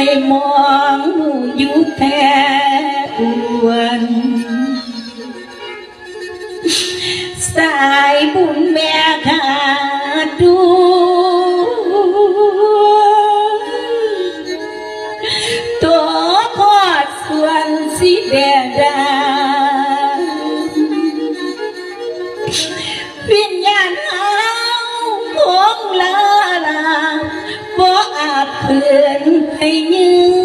ให้มองหนูอยู่แท้อวนสายบุญแม่ขาดดูตัวพอดส่วนสีแดงดาวิญญาณเอาของลาลา อาจเพื่อนให้ยืน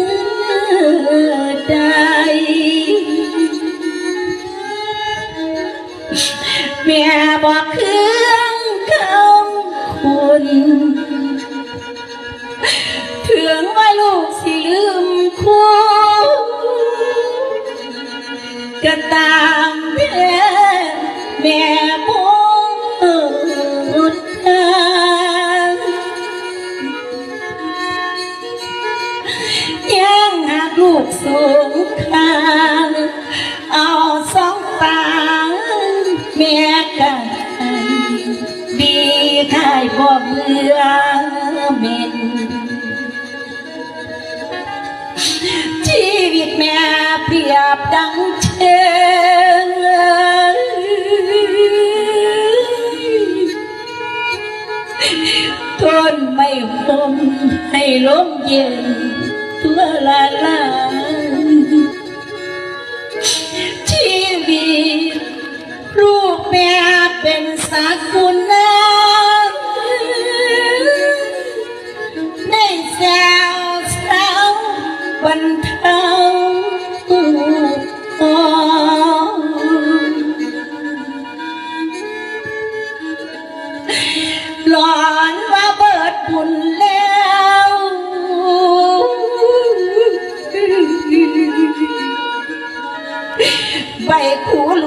กสูงคางเอาสองตาแม่กันดีทายบ่เบื่อเม็นชีวิตแม่เปรียบดังเชิงต้นไม่หมให้ล้มเย็น มื่อลาลาชีวิตลูกแม่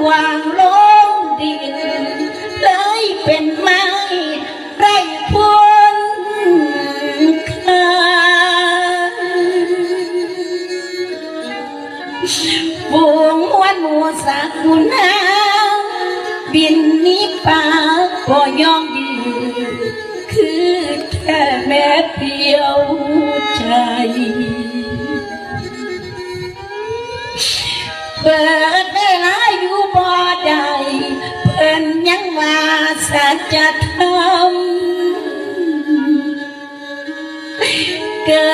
หลวงลงดิน เลยเป็นไม้ไรพ้นค่าฝูงวันหมูสักกุนาบินนี้ป่าก็ยอมยืคือแค่แม่เพียวใจเปิด จัทำเกิ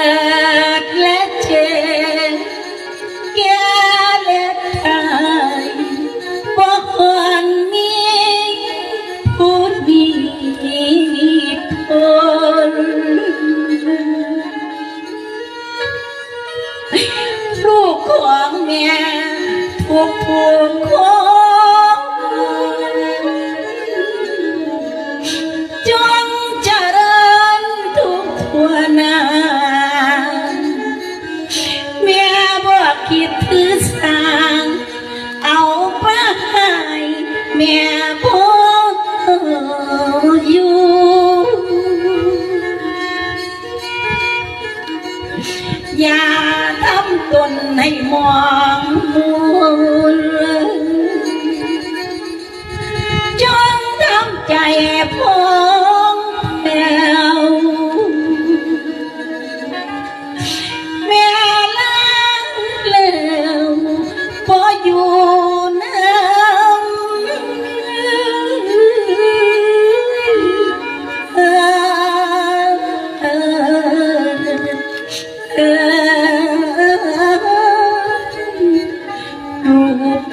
ดและเจ็บแกและตายบ่ควรมีพูดมีผลลูกของแม่ทุกผู้คน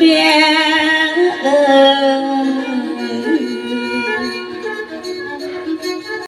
be